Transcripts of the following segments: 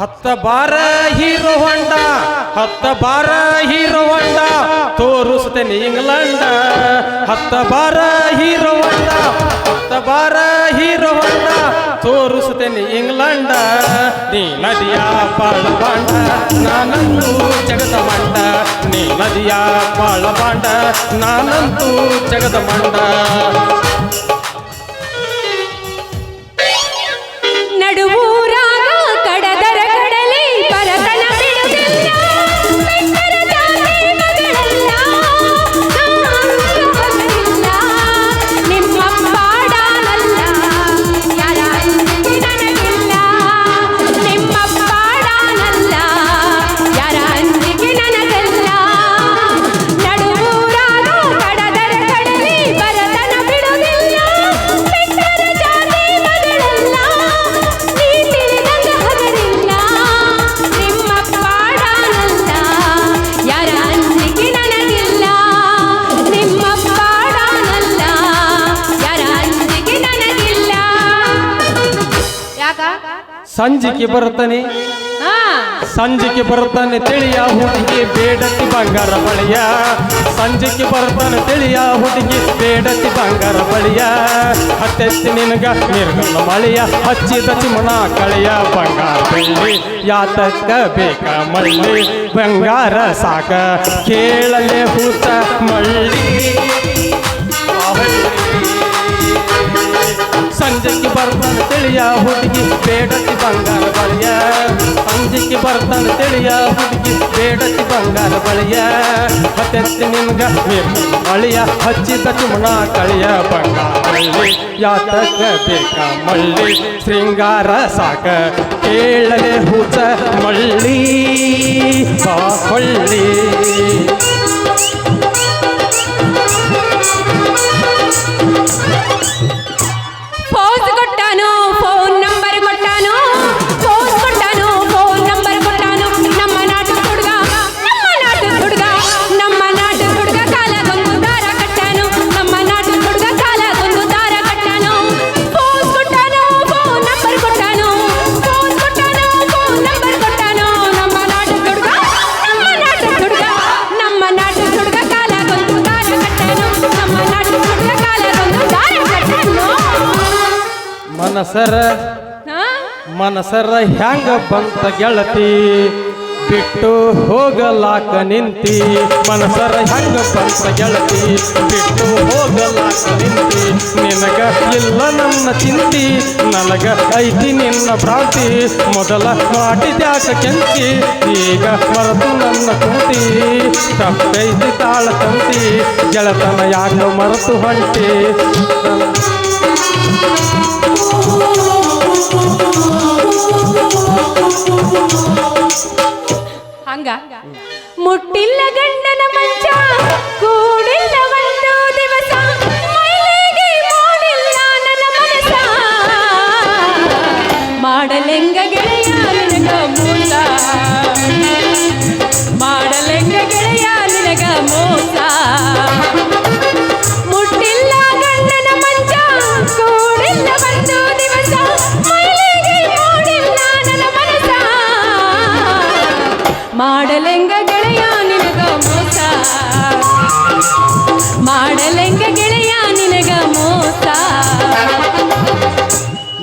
ಹತ್ತ ಬಾರ ಹೀರೋ ಹೊಂಡ, ಹತ್ತ ಬಾರ ಹೀರೋ ಹೊಂಡ ತೋರಿಸ್ತೇನೆ ಇಂಗ್ಲೆಂಡ ಹತ್ತ ಬಾರ ಹೀರೋ ಹೊಂಡ, ಹತ್ತ ಬಾರ ಹೀರೋ ಹೊಂಡ ತೋರಿಸ್ತೇನೆ ಇಂಗ್ಲೆಂಡ ನೀ ನದಿಯ ಬಾಂಡ ನಾನಂತೂ ಜಗದ ಮಂಡ ನೀ ನದಿಯ ಬಾಂಡ ನಾನಂತೂ ಜಗದ ಮಂಡ ಸಂಜಿಕೆ ಬರ್ತಾನೆ ಸಂಜಿಕೆ ಬರ್ತಾನೆ ತಿಳಿಯ ಹುಡುಗಿ ಬೇಡತಿ ಬಂಗಾರ ಬಳಿಯ. ಸಂಜಿಕೆ ಬರ್ತಾನೆ ತಿಳಿಯ ಹುಡುಗಿ ಬೇಡತಿ ಬಂಗಾರ ಬಳಿಯ. ಹತ್ತೆತ್ತಿ ನಿನಗ ನಿರ್ಗಮ ಮಳೆಯ ಹಚ್ಚಿದ ಚಿಮಣ ಕಳೆಯ ಬಂಗಾರ ಬೆಳ್ಳಿ. ಯಾತಕ್ಕ ಬೇಕ ಮಳ್ಳಿ ಬಂಗಾರ ಸಾಕ. ಕೇಳಲೆ ಹೂತ ಮಳ್ಳಿ. ಸಂಜೆಗೆ ಬರ್ತಾನೆ ತಿಳಿಯ ಹುಡುಗಿ ಬೇಡತಿ ಬಂಗಾರ ಬಳಿಯ ಸಂಜೆಗೆ ಬರ್ತಾನೆ ತಿಳಿಯ ಹುಡುಗಿ ಬೇಡತಿ ಬಂಗಾರ ಬಳಿಯ ಹತ್ತೆತ್ತಿ ನಿನ್ಗ ಮಳಿಯ ಹಚ್ಚಿದ ಚುಮಣ ಕಳಿಯ ಬಂಗಾರ ಬಳ್ಳಿ ಯಾತಕ ಬೇಕ ಮಳ್ಳಿ ಶೃಂಗಾರ ಸಾಕ ಕೇಳಲೆ ಹೂಚ ಮಳ್ಳಿ ಬಾ ಮನಸರ ಮನಸರ ಹ್ಯಾಂಗ ಬಂತ ಗೆಳತಿ? ಬಿಟ್ಟು ಹೋಗಲಾಕ ನಿಂತಿ. ಮನಸರ ಹೆಂಗ ಬಂತ ಗೆಳತಿ? ಬಿಟ್ಟು ಹೋಗಲಾಕ ನಿಂತಿ. ನಿನಗ ಇಲ್ಲ ನನ್ನ ಚಿಂತಿ ನನಗ ಐತಿ ನಿನ್ನ ಭ್ರಾಂತಿ. ಮೊದಲ ಮಾಡಿದ್ಯಾಕ ಕೆಂತಿ ಈಗ ಮರೆತು ನನ್ನ ಕುಂತಿ. ತಪ್ಪೈತಿ ತಾಳ ತಂತಿ ಗೆಳತನ ಯಾಕ ಮರೆತು ಹೊಂಟಿ? ಹಂಗ. ಮುಟ್ಟಿಲ್ಲ ಗಂಡನ ಮಂಚ ಕೂಡಿಲ್ಲ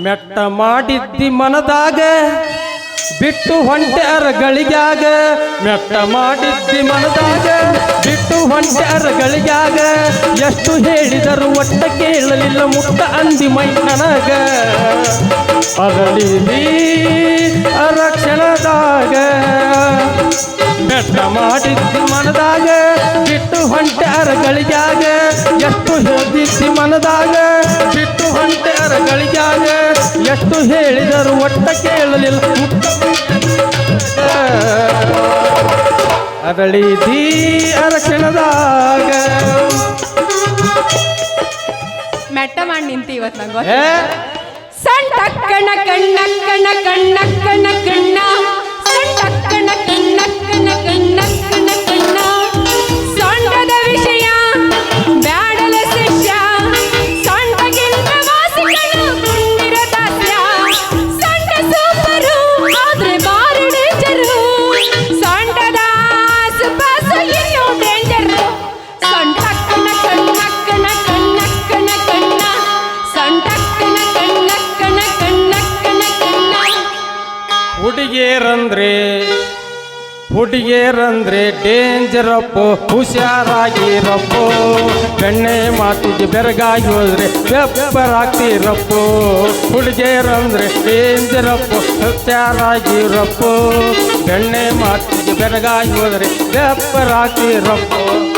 ಮೆಟ್ಟ ಮಾಡಿದ್ದಿ ಮನದಾಗ, ಬಿಟ್ಟು ಹೊಂಟ್ಯಾರ ಗಳಿಗ್ಯಾಗ. ಮೆಟ್ಟ ಮಾಡಿದ್ದಿ ಮನದಾಗ, ಬಿಟ್ಟು ಹೊಂಟ್ಯಾರ ಎಷ್ಟು ಹೇಳಿದರು ಒಟ್ಟ ಕೇಳಲಿಲ್ಲ ಮುಟ್ಟ ಅಂದಿ ಮೈ ನನಗ ಅರಳಿದಿ ಅರಕ್ಷಣದಾಗ ಮೆಟ್ಟ ಮಾಡಿದ್ದಿ ಮನದಾಗ, ಬಿಟ್ಟು ಹೊಂಟ್ಯಾರ ಎಷ್ಟು ಹೇಳಿದರು ಒಟ್ಟ ಕೇಳಲಿಲ್ಲ. ಅರಳಿದಿ ಅರಕ್ಷಣದಾಗ ಮೆಟ್ಟ ಮಾಡಿ ನಿಂತಿ ಇವತ್ತು ನಂಗೆ ಸಣ್ಣ ಕಣ್ಣ ಕಣ್ಣ ಕಣ್ಣ ಕಣ್ಣ ಕಣ್ಣ ಕಣ್ಣ. ಸಣ್ಣ ಕಣ್ಣ ಕಣ್ಣ ಕಣ್ಣ ಕಣ್ಣ ಕಣ್ಣ ಕಣ್ಣ. ಹುಡುಗಿಯರಂದ್ರೆ ಹುಡುಗಿಯರಂದ್ರೆ ಡೇಂಜರಪ್ಪು ಹುಷಾರಾಗಿರಪ್ಪು. ಬೆಣ್ಣೆ ಮಾತಿಗೆ ಬೆರಗಾಗಿ ಹೋದ್ರೆ ಬೆಪ್ಪರಾಗ್ತಿರಪ್ಪು ಹುಡುಗಿಯರಂದ್ರೆ ಡೇಂಜರಪ್ಪು ಹುಷಾರಾಗಿರಪ್ಪು. ಬೆಣ್ಣೆ ಮಾತಿಗೆ ಬೆರಗಾಗಿ ಹೋದ್ರೆ ಬೆಪ್ಪರಾಗ್ತಿರಪ್ಪು ಪ್ರೀತಿ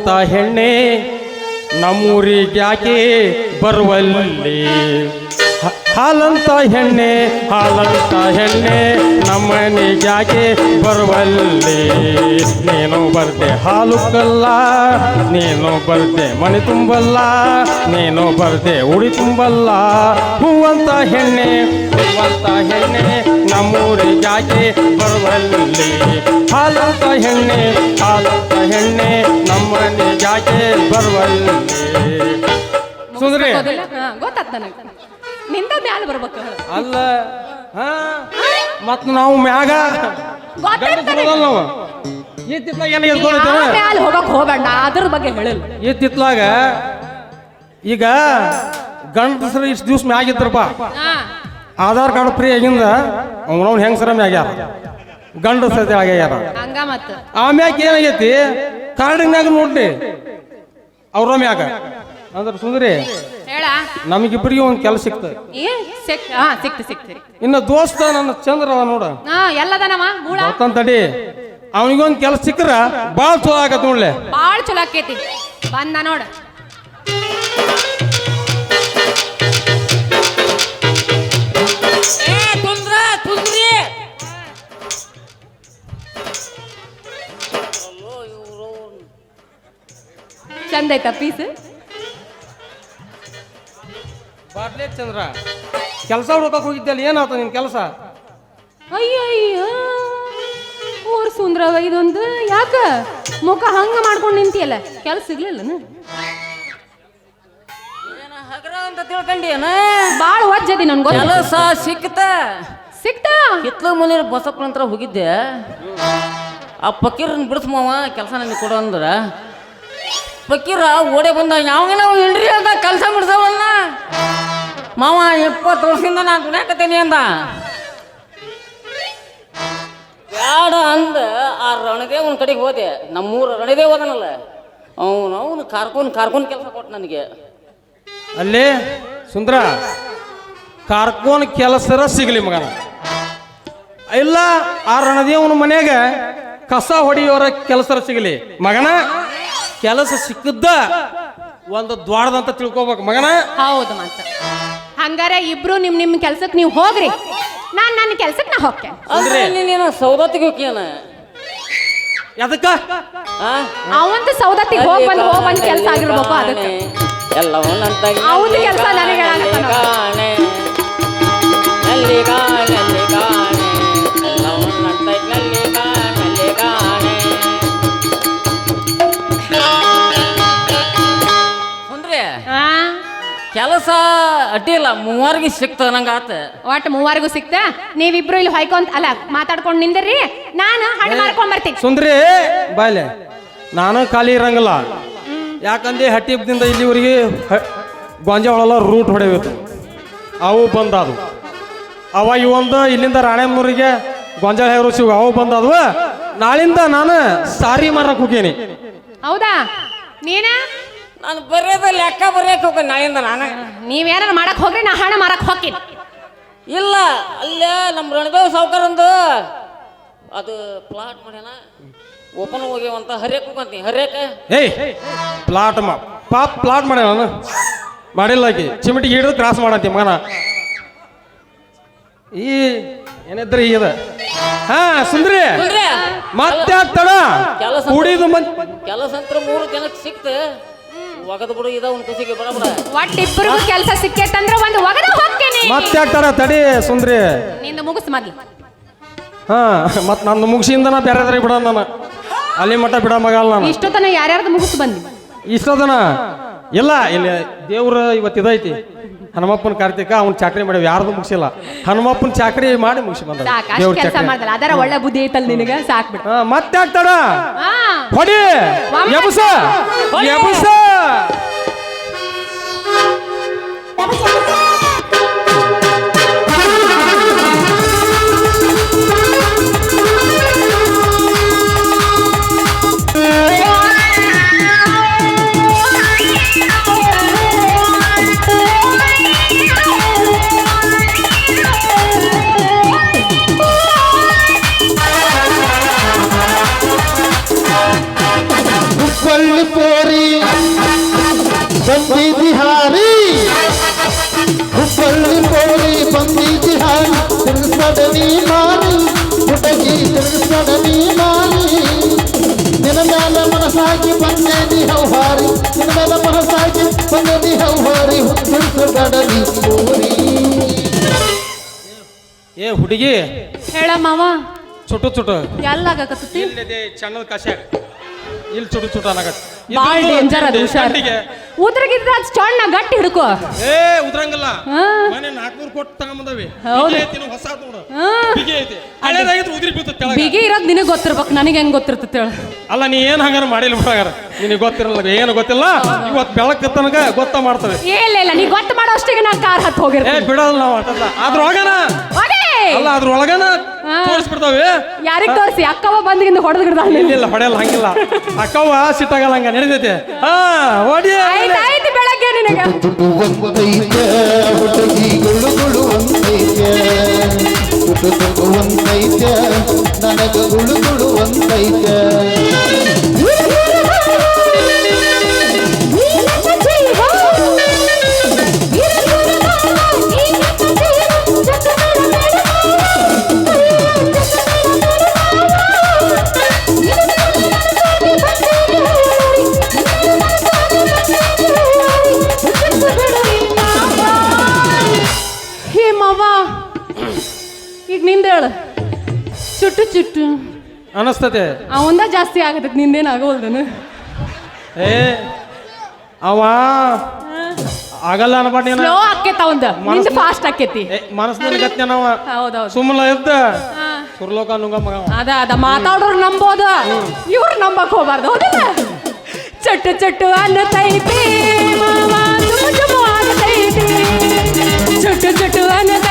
ಹೂವಂತ ಹೆಣ್ಣೆ ನಮ್ಮೂರಿಗ್ಯಾಕೆ ಬರುವಲ್ಲಿ? ಹ- ಹಾಲಂತ ಹೆಣ್ಣೆ ಹಾಲಂತ ಹೆಣ್ಣೆ ನಮ್ಮನೆಗ್ಯಾಕೆ ಬರುವಲ್ಲಿ ನೀನು ಬರ್ದೆ ಹಾಲು ಕಲ್ಲ ನೀನು ಬರ್ದೆ ಮನೆ ತುಂಬಲ್ಲ ನೀನು ಬರ್ದೆ ಉಡಿ ತುಂಬಲ್ಲ ಹೂವಂತ ಹೆಣ್ಣೆ ಹೂವಂತ ಹೆಣ್ಣೆ ನಮ್ಮೂರಿಗ್ಯಾಕೆ ಬರುವಲ್ಲಿ ಹಾಲಂತ ಹೆಣ್ಣೆ ಹಾಲಂತ ಹೆಣ್ಣೆ ನಮ್ಮನೆಗ್ಯಾಕೆ ಬರುವಲ್ಲಿ ಸುಂದ್ರಿ ಗೊತ್ತಾತ್ ನನಗೆ ನಿಂದ ಮ್ಯಾಲ ಬರ್ಬೇಕು. ಅಲ್ಲ ಮತ್ ನಾವು ಮ್ಯಾಗ ಗಂಡಸ್ರು ನಾವು ಏನ್? ಮ್ಯಾಲ ಹೋಗಕ್ ಹೋಗಬೇಡ ಅದ್ರ ಬಗ್ಗೆ ಹೇಳಿಲ್ಲ ಈಗ ಗಂಡಸ್ರು ಇಷ್ಟು ದಿವ್ಸ ಮ್ಯಾಗ ಇದ್ರಪ್ಪ. ಆಧಾರ್ ಕಾರ್ಡ್ ಫ್ರೀ ಆಗಿಂದ ಅವ್ನವ್ನ ಹೆಂಗಸರ ಮ್ಯಾಗ್ಯಾರ ಗಂಡಸ ಆಗ್ಯಾರ ಆಮ್ಯಾಗ ಏನಾಗೈತಿ? ಕಾರ್ಡಿನ್ಯಾಗ ನೋಡ್ರಿ ಅವ್ರ ಮ್ಯಾಗ. ಅಂದ್ರೆ ಸುಂದ್ರಿ ಹೇಳ. ನಮಗಿಬ್ಬರಿಗೆ ಒಂದು ಕೆಲಸ ಸಿಕ್ತ. ಏ ಸಿಕ್ ಹಾ ಸಿಕ್ತು ಸಿಕ್ತಿರಿ ಇನ್ನು ದೋಸ್ತ ನನ್ನ ಚಂದ್ರ ಅವ ನೋಡ. ಹಾ ಎಲ್ಲದನವ? ಮೂಳ? ಅವನಿಗೊಂದು ಕೆಲಸ ಸಿಕ್ಕ್ರ ಭಾಳ ಚಲೋ ಆಗತ್ತೆ ನೋಡ್ಲೆ. ಬಾಳ್ ಚಲೋ ಆಕೇತಿ. ಬಂದ ನೋಡ. ಏ ಕುಂದ್ರ ಕುಂದ್ರಿ. ಚಂದ ಐತ ಪೀಸ್? ಬಾರ್ಲೆ ಚಂದ್ರ. ಕೆಲಸ ಹುಡುಕಕ್ ಹೋಗಿದ್ದಲ್ಲ ಏನಾಯ್ತು ನಿನ್ ಕೆಲಸ? ಅಯ್ಯಯ್ಯ ಊರ್ ಸುಂದ್ರವ ಇದೊಂದು. ಯಾಕ? ಮುಖ ಹಂಗ ಮಾಡ್ಕೊಂಡು ನಿಂತಿಯಲ್ಲ? ಕೆಲಸ ಸಿಗ್ಲಿಲ್ಲನ ಏನ ಹಗರ ಅಂತ ತಿಳ್ಕೊಂಡೇನ ಬಾಳ್ ವಜ್ಜದಿ ನನ್ ಗೊತ್ತ. ಕೆಲಸ ಸಿಕ್ತ. ಸಿಕ್ತಾ? ಹಿತ್ಲ ಮನೆ ಬಸಪ್ಪನ ಹತ್ರ ಹೋಗಿದ್ದೆ. ಆ ಪಕೀರನ್ ಬಿಡಿಸ್ಮವ ಕೆಲಸ ನನಗೆ ಕೊಡು ಅಂದ್ರ. ಪಕೀರ ಓಡೆ ಬಂದ ಯಾವಾಗ ನಾವು ಇಲ್ರಿ ಅಂತ ಕೆಲಸ ಬಿಡಿಸವಲ್ಲ ಮಾವ ಇಪ್ಪತ್ತು ವರ್ಷದಿಂದ ನಾನು ದುಡ್ಯಾಕತ್ತೇನೆ ಅಂದ. ಬ್ಯಾಡ ಅಂದ. ಆ ರಣದೇವನ ಕಡೆಗೆ ಹೋದೆ. ನಮ್ಮೂರ ರಣದೇವ್ ಹೋದನಲ್ಲ ಅವನು ಅವನು ಕಾರ್ಕೊಂಡ್ ಕಾರ್ಕೊಂಡ್ ಕೆಲಸ ಕೊಟ್ಟು ನನಗೆ. ಅಲ್ಲಿ, ಸುಂದ್ರ, ಕಾರ್ಕೋನ್ ಕೆಲಸರ ಸಿಗಲಿ ಮಗನ. ಇಲ್ಲ, ಆ ರಣದೇವನ ಮನೆಗೆ ಕಸ ಹೊಡೆಯೋರ ಕೆಲಸರ ಸಿಗಲಿ. ಮಗನ, ಕೆಲಸ ಸಿಕ್ಕದ್ದ ಒಂದು ದ್ವಾರದಂತ ತಿಳ್ಕೊಬೇಕು. ಮಗನ? ಹೌದು ಮತ್ತ ಹಂಗಾರೆ ಇಬ್ರು ನಿಮ್ ನಿಮ್ ಕೆಲ್ಸಕ್ ನೀವು ಹೋಗ್ರಿ. ನಾನ್ ನನ್ನ ಕೆಲ್ಸಕ್ಕೆ ನಾ ಹೋಗ್ತೇನೆ. ಅಂದ್ರೆ ನೀನು ಸೌದತ್ತಿಗೆ ಹೋಗ್ಯಾನ? ಅದಕ್ಕ ಆ? ಅವಂತ ಸೌದತ್ತಿಗೆ ಹೋಗ್ ಬಂದ್ ಹೋಗ್ ಬಂದ್ ಕೆಲ್ಸ ಆಗಿರ್ಬೇಕು ಅದಕ್ಕೆ. ಎಲ್ಲವನ್ನಂತ ಅವನ ಕೆಲಸ ನನಗೆ ಹೇಳಾಕತ್ತಾನ. ಕಾಣೆ ಅಲ್ಲಿ ಕಾಣೆ. ಕೆಲಸ ಅಡ್ಡಿಲ್ಲ ಮೂವರಿಗೆ ಸಿಕ್ತ ನಂಗೆ ಆತ. ಒಟ್ಟು ಮೂವರಿಗೂ ಸಿಕ್ತ? ನೀವಿಬ್ರು ಇಲ್ಲಿ ಹೊಯ್ಕೊಂತ ಅಲ್ಲ ಮಾತಾಡ್ಕೊಂಡು ನಿಂದಿರ್ರಿ. ನಾನು ಹಣ್ಣು ಮಾರ್ಕೊಂಡ್ ಬರ್ತೀನಿ. ಸುಂದ್ರಿ ಬಾಯ್ಲೆ. ನಾನು ಖಾಲಿ ಇರಂಗಿಲ್ಲ. ಯಾಕಂದ್ರೆ ಹಟ್ಟಿದಿಂದ ಇಲ್ಲಿವರೆಗೆ ಗೊಂಜಾಳೆಲ್ಲ ರೂಟ್ ಹೊಡೆಯಬೇಕು. ಅವು ಬಂದದು ಅವ ಇವೊಂದು ಇಲ್ಲಿಂದ ರಾಣೆಮ್ಮೂರಿಗೆ ಗೊಂಜಾಳ ಹೇರು ಸಿಗ ಅವು ಬಂದದ್ವ. ನಾಳಿಂದ ನಾನು ಸಾರಿ ಮಾರಕ್ಕೆ ಹೋಗೇನಿ ಹೌದಾ? ನೀನ? ನಾನು ಬರೆಯೋದ ಲೆಕ್ಕ ಬರೆಯಕ್ಕೆ ಹೋಗ ನಾಯಿಂದ ನಾನು. ನೀವೇನಾರು ಮಾಡಕ್ ಹೋಗ್ರಿ ನಾ ಹಣ ಮಾರಕ್ ಹೋಗಿ ಇಲ್ಲ ಅಲ್ಲೇ ನಮ್ಮ ರಣದೇವ್ ಸಾವುಕಾರಂದು ಅದು ಪ್ಲಾಟ್ ಮಾಡ್ಯಾನ. ಓಪನ್ ಹೋಗ್ಯಾವಂತ ಹರಿಯಕ್ ಹೋಗಂತಿ ಹರಿಯಕ? ಏಯ್ ಪ್ಲಾಟ್ ಮಾ ಪಾಪ್ ಪ್ಲಾಟ್ ಮಾಡ್ಯಾನ ನಾನು ಮಾಡಿಲ್ಲ ಆಕಿ ಚಿಮಿಟಿಗೆ ಹಿಡಿದು ಕ್ರಾಸ್ ಮಾಡಂತಿ ಮಗನ. ಈ ಏನಿದ್ರೆ ಈಗ? ಹಾ ಸುಂದ್ರಿ. ಸುಂದ್ರಿ, ಮತ್ತೆ ಆಗ್ತಾಳ? ಕೆಲಸ ಕುಡಿದು ಮನ್ ಕೆಲಸ ಅಂತ ಮೂರು ಜನಕ್ಕೆ ಸಿಕ್ತ. ಒಗದು ಬಿಡು ಇದ ಒಂದು ಖುಷಿಗೆ ಬರಬರ. ಒಟ್ಟು ಇಬ್ಬರಿಗೂ ಕೆಲಸ ಸಿಕ್ಕೇತಂದ್ರ ಒಂದು ಒಗದ ಹೋಗ್ತೇನೆ. ಮತ್ತೆ ಹಾಕ್ತಾರ ತಡಿ ಸುಂದ್ರಿ. ನಿಂದು ಮುಗಿಸ್ ಮೊದ್ಲು. ಹಾ ಮತ್ ನಂದು ಮುಗಿಸಿಂದ ನಾ ಬೇರೆ ಬಿಡ ನಾನು. ಅಲ್ಲಿ ಮಟ್ಟ ಬಿಡ ಮಗಲ್ಲ ನಾನು. ಇಷ್ಟೊತ್ತನ ಯಾರ್ಯಾರ್ದು ಮುಗಿಸ್ ಬಂದಿ ಇಷ್ಟದನ ಇಲ್ಲ ಇಲ್ಲಿ ದೇವ್ರ ಇವತ್ತು ಇದೈತಿ. ಹನುಮಪ್ಪನ ಕಾರ್ತಿಕ ಅವ್ನ ಚಾಕ್ರಿ ಮಾಡಿ ಯಾರ್ದು ಮುಗಿಸಿಲ್ಲ. ಹನುಮಪ್ಪನ ಚಾಕ್ರಿ ಮಾಡಿ ಮುಗಿಸಿ ಬಂದ ದೇವ್ರ ಕೆಲಸ ಚಾಕ್ರಿ. ಅದರ ಒಳ್ಳೆ ಬುದ್ಧಿ ಐತಲ್ ನಿನಗ ಸಾಕ್ ಬಿಡು ಹಾ, ಮತ್ತೆ ಆಗ್ತಾಡ ಹಾ. ಹೊಡಿ. ಎಬಸ ಹೊಡಿ. ಎಬಸ ಹೌಹಾರಿ ನಿನ್ನ ಮನಸ್ಸಾಗಿ ಹೌಹಾರಿ ಏ ಹುಡುಗಿ. ಹೇಳ ಮಾವ. ಚುಟು ಚುಟು. ಎಲ್ಲಾಗಕತ್ತಿ ಇಲ್ಲಿದೆ ಕಷಾಯ ಇಲ್ಲಿ ಚುಟು ಚುಟ ಅನ್ನಕತ್ತ ಬಾಳ್ ಡೇಂಜರ್ ಅದು ಹುಷಾರ್. ಉದ್ರಗಿದ್ರ ಸಣ್ಣ ಗಟ್ಟಿ ಹಿಡ್ಕೋ. ಏ ಉದ್ರಂಗಿಲ್ಲ. ಹಾ. ಮನೆ ನಾಲ್ಕನೂರು ಕೊಟ್ಟು ತಗೊಂಬಂದವಿ. ಹೌದು. ಐತಿ ನೋಡು, ಹೊಸ ನೋಡು. ಹಾ. ಬಿಗಿ ಐತಿ. ಹಳೇದಾಗಿತ್ತು ಉದ್ರಿ ಬೀಳ್ತದೆ ಕೆಳಗೆ ಬಿಗಿ ಇರೋದ್ ನಿನಗ್ ಗೊತ್ತಿರ್ಬೇಕು. ನನಗೆ ಹೆಂಗ್ ಗೊತ್ತಿರ್ತೈತೆ ಹೇಳು. ಅಲ್ಲ ನೀ ಏನು ಹಂಗಾರ ಮಾಡಿಲ್ಲ ಬಿಡಾಗಾರ ನಿನಗೆ ಗೊತ್ತಿರಲ್ಲ ಏನು ಗೊತ್ತಿಲ್ಲ. ಇವತ್ತು ಬೆಳಕ ತನಕ ಗೊತ್ತ ಮಾಡ್ತವೆ. ಇಲ್ಲ ಇಲ್ಲ. ನೀ ಗೊತ್ತು ಮಾಡೋ ಅಷ್ಟಿಗೆ ನಾ ಕಾರ್ ಹತ್ತು ಏ ಹೋಗಿರ್ತೀನಿ ಬಿಡಲ್ಲ ನಾವು ಅಟಲ್ಲ ಅದ್ರೊಳಗನ ಹೋಗಿ ಅಲ್ಲ ಅದ್ರ ಒಳಗನ ತೋರಿಸ್ಬಿಡ್ತಾವೆ. ಯಾರಿಗೆ ತೋರಿಸಿ? ಅಕ್ಕವ ಬಂದಿಗಿಂದ ಹೊಡೆದ್ ಗಿಡದ ಇಲ್ಲ ಇಲ್ಲ ಹೊಡೆಯಲ್ಲ ಹಂಗಿಲ್ಲ. ಅಕ್ಕವ್ವ ಸಿಟ್ಟಾಗಲ್ಲ ಹಂಗ ನಡೀತೈತೆ. ಹಾ ಓಡಿ ಆಯ್ತು ಬೆಳಗ್ಗೆ ನಿನಗೆ. ನನಗ ಗುಳುಗುಳು ಗುಳು ಒಂದೈತೆ ಚುಟ್ಟು ಚುಟ್ಟು ಅನಸ್ತತೆ ಅವಂದ ಜಾಸ್ತಿ ಆಗುತ್ತೆ ನಿಂದೇನು ಆಗೋಲ್ದನು? ಏ ಅವ ಆಗಲ್ಲ ಅನ್ಬಾರ್ದು ನೀನು. ಸ್ಲೋ ಆಕೇತ ಅವಂದ. ನಿಂದ ಫಾಸ್ಟ್ ಆಕೇತಿ ಮನಸ್ಸಿನ ಗತ್ಯನವ. ಹೌದೌದು. ಸುಮ್ಮನೆ ಇದ್ದ. ಸುರ್ಲೋಕ ನುಂಗ ಮಗ ಅವ. ಅದ ಅದ ಮಾತಾಡೋರು ನಂಬೋದು. ಇವ್ರು ನಂಬಕ್ ಹೋಗ್ಬಾರ್ದು ಹೌದಿಲ್ಲ? ಚಟ್ಟು ಚಟ್ಟು ಅನ್ನತೈತಿ ಮಾವ. ಜುಮು ಜುಮು ಅನ್ನತೈತಿ. ಅನ್ನ ಚುಟ್ಟು ಅನ್ನತೈತು.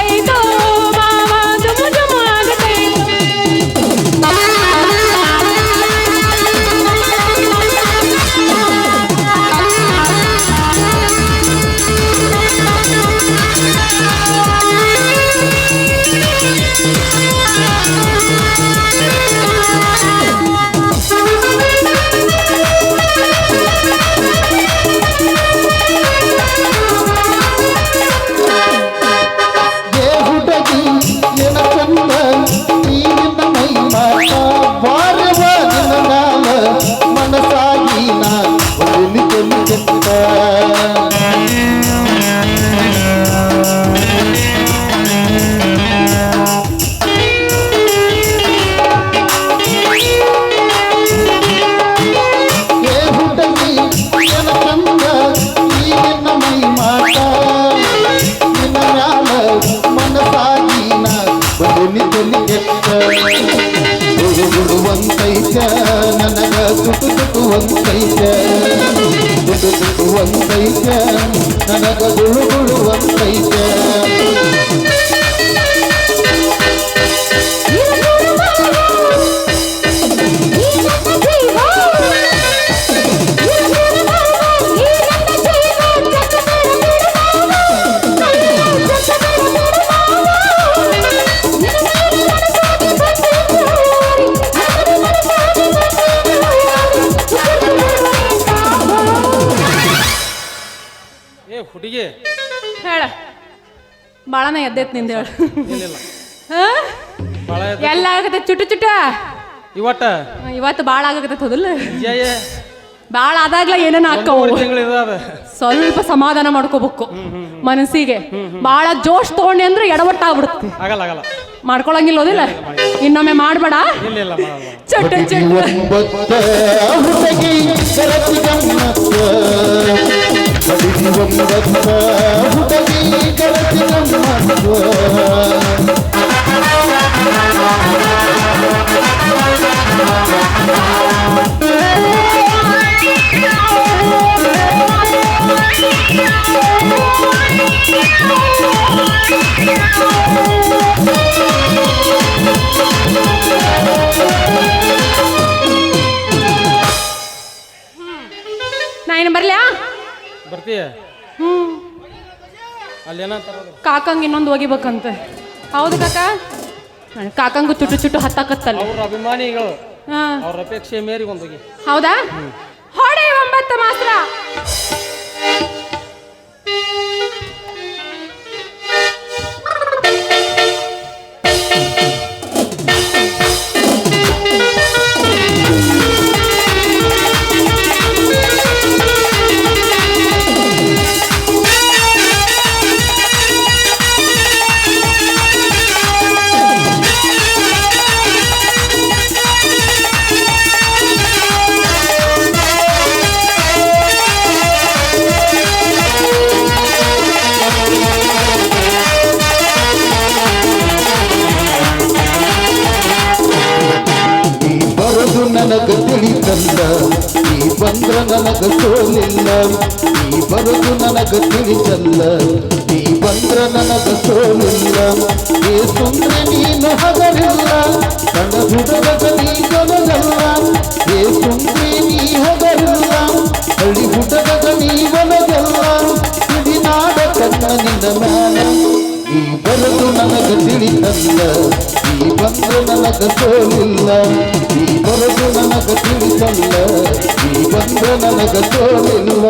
ಎದ್ದೈತ್ನಿಂದ ಹೇಳ ಎಲ್ಲ ಆಗತ್ತೆ ಚುಟು ಚುಟ್ಟ. ಇವತ್ತ? ಇವತ್ತು ಭಾಳ ಆಗತ್ತೆ ಹೌದಲ್ಲ ಬಾಳ ಭಾಳ ಆದಾಗ್ಲ ಏನೇನ ಹಾಕವು? ಸ್ವಲ್ಪ ಸಮಾಧಾನ ಮಾಡ್ಕೋಬೇಕು ಮನಸ್ಸಿಗೆ. ಭಾಳ ಜೋಶ್ ತಗೊಂಡೆ ಅಂದ್ರೆ ಎಡವಟ್ಟಾಗ್ಬಿಡುತ್ತೆ. ಆಗಲ್ಲ ಆಗಲ್ಲ. ಮಾಡ್ಕೊಳಂಗಿಲ್ಲ ಓದಿಲ್ಲ? ಇನ್ನೊಮ್ಮೆ ಮಾಡ್ಬೇಡ. ಚಟ್ಟ ಚುಟ್ಟು. ಚುಟ್ಟು ಒಂಬತ್ತ ಹುಡುಗಿ ಕರತಿ ಗಮ್ಮತ್ತ ಬಡಿಸಿ ಒಂಬತ್ತ ಅಲ್ಲೇನಂತಾರ? ಕಾಕಂಗ್ ಇನ್ನೊಂದು ಒಗಿಬೇಕಂತೆ ಹೌದು ಕಾಕ? ಕಾಕಂಗು ಚುಟ್ಟು ಚುಟ್ಟು ಹತ್ತಾಕತ್ತಲ್ಲ. ಅವ್ರ ಅಭಿಮಾನಿಗಳು. ಹಾ. ಅವ್ರ ಅಪೇಕ್ಷೆ ಮೇರೆಗೆ ಒಂದು ಹೋಗಿ ಹೌದಾ? ಹೊಡೆ ಒಂಬತ್ತು ಮಾತ್ರ. ನನಗ ಏ ಸುಂದ್ರೆ ನೀನು ಹಗರಿಲ್ಲ ಕಣ ಹುಡುಗದ ನೀ ಕೊನಗಲ್ಲ ಏ ಸುಂದ್ರೆ ನೀ ಹಗರಿಲ್ಲ ಹಳ್ಳಿ ಹುಡುಗದ ನೀ ಒಲಗಲ್ಲ ಇಡೀ ನಾಡ ಕಣ್ಣ ನಿನ್ನ ಮ್ಯಾಲ ನೀ ಬರದು ನನಗ ತಿಳಿತಲ್ಲ ನೀ ಬಂದ್ರ ನನಗ ಸೋಲಿಲ್ಲ ನೀ ಬರದು ನನಗ ತಿಳಿತಲ್ಲ ನೀ ಬಂದ್ರ ನನಗ ಸೋಲಿಲ್ಲ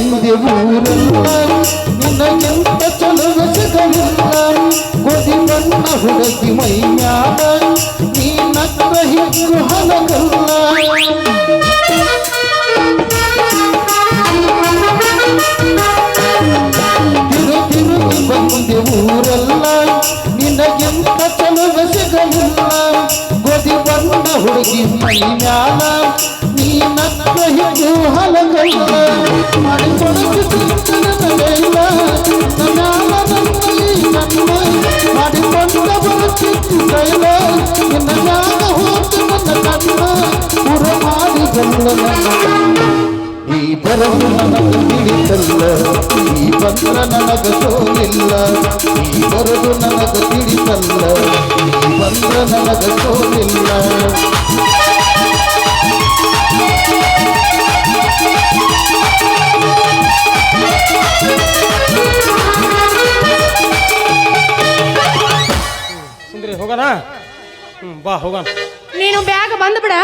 ಬಂದೆ ಊರಲ್ಲ ನಿನಗೆಂತ ಚಲುವ ಸಿಗಲಿಲ್ಲ ಗೋಧಿ ಬಣ್ಣ ಹುಡುಗಿ ಮೈಯಾದ ನೀ ನಕ್ಕ ಹಿಗ್ಗು ಹಲಗಲ್ಲ ತಿರು ತಿರುಗಿ ಬಂದೆ ಊರಲ್ಲ ನಿನಗೆಂತ ಚಲುವ ಸಿಗಲಿಲ್ಲ ಗೋಧಿ ಬಣ್ಣ ಹುಡುಗಿ ಮೈಯಾಲ ನೀ ನಕ್ಕ ಹಿಗ್ಗು ಹಲಗಲ್ಲ ಮಾಡಿಕೊಡುತ್ತಿಲ್ಲ ಮಾಡಿಕೊಂಡ ಬರುತ್ತಿದ್ದು ಕೈಲ ನಿನ್ನ ಜ್ಞಾನ ಹೋತು ನನ್ನ ಕಣ್ಣ ಪುರ ಈ ನನಗ ತಿಳಿಸಲ್ಲ ಈ ನನಗ ಸೋಲಿಲ್ಲ. ಈ ಈ ಹೋಗೋಣ? ಹ್ಞೂ ಬಾ ಹೋಗೋಣ. ನೀನು ಬ್ಯಾಗ್ ಬಂದ್ಬಿಡ.